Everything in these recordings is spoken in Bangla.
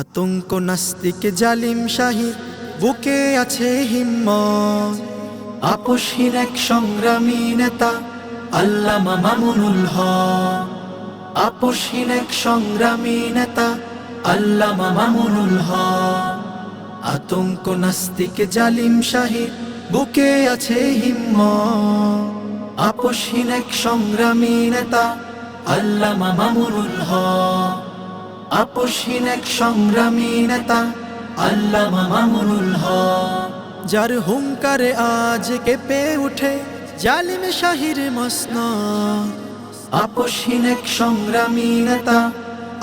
আতঙ্ক নাস্তিক জালিম শাহির বুকে আছে হিম্ম আপসহীন এক সংগ্রামী নেতা আল্লামা মামুনুল হক। আপসহীন এক সংগ্রামী নেতা আল্লামা মামুনুল হক। আতঙ্ক নাস্তিক জালিম শাহির বুকে আছে হিম্মত। আপসহীন এক সংগ্রামী নেতা আল্লামা মামুনুল হক। আপসহীন এক সংগ্রামী নেতা, আল্লামা মামুনুল যার হুঙ্কারে আজ কেঁপে উঠে জালিম শাহির মসন আপসহীন এক সংগ্রামী নেতা,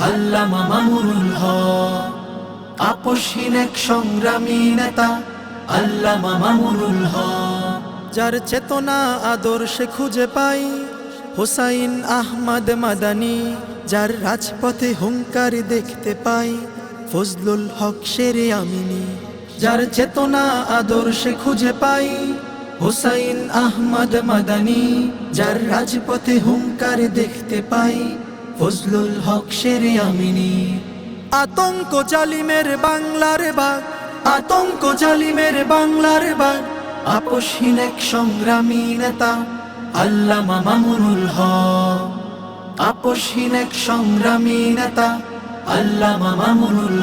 আল্লামা মামুনুল হক। এক সংগ্রামী নেতা, আল্লামা মামুনুল যার চেতনা আদর্শে খুঁজে পাই, হোসাইন আহমদ মাদানি। যার রাজপথে হুঙ্কার দেখতে পাই, ফজলুল হক শেরে আমিনী। যার চেতনা আদর্শে খুঁজে পাই, হোসাইন আহমদ মাদানি। যার রাজপথে হুঙ্কার দেখতে পাই, ফজলুল হক শেরে আমিনী। আতঙ্ক জালিমের বাংলার বাগ আতঙ্ক জালিমের বাংলার বাগ আপসহীন এক সংগ্রামী নেতা, আল্লামা মামুনুল হক। আপসহীন এক সংগ্রামী নেতা, আল্লামা মামুনুল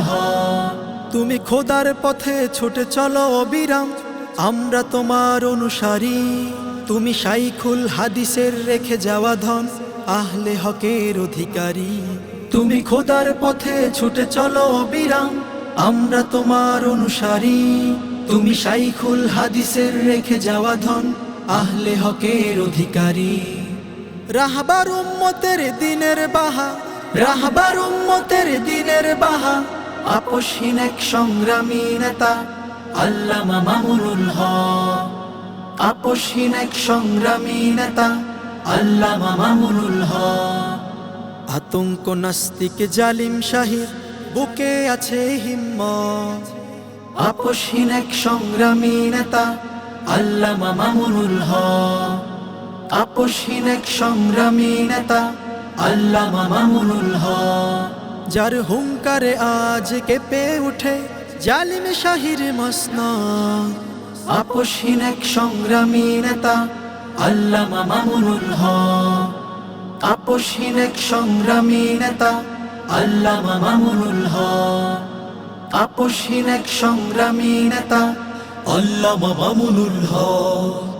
তুমি খোদার পথে ছুটে চলো অবিরাম, আমরা তোমার অনুসারী। তুমি সাইখুল হাদিসের রেখে যাওয়া ধন, আহলে হকের অধিকারী। তুমি খোদার পথে ছুটে চলো অবিরাম, আমরা তোমার অনুসারী। তুমি সাইখুল হাদিসের রেখে যাওয়া ধন, আহলে হকের অধিকারী। রাহবার উম্মতের দিনের বাহা, রাহবার উম্মতের দিনের বাহা। আপসহীন এক সংগ্রামী নেতা, আল্লামা মামুনুল হক। আপসহীন এক সংগ্রামী নেতা, আল্লামা মামুনুল হক। আতঙ্ক নাস্তিক জালিম শাহির, বুকে আছে হিম্মত। আপসহীন এক সংগ্রামী নেতা, আল্লামা মামুনুল হক। আপসহীন এক সংগ্রামী নেতা, আল্লামা মামুনুল যার হুঙ্কারে আজ কেঁপে উঠে জালিম শাহির মসন আপসহীন এক সংগ্রামী নেতা, আল্লামা মামুনুল হক। আপসহীন এক সংগ্রামী নেতা, আল্লামা মামুনুল হক। আপসহীন এক সংগ্রামী নেতা, আল্লামা মামুনুল হক।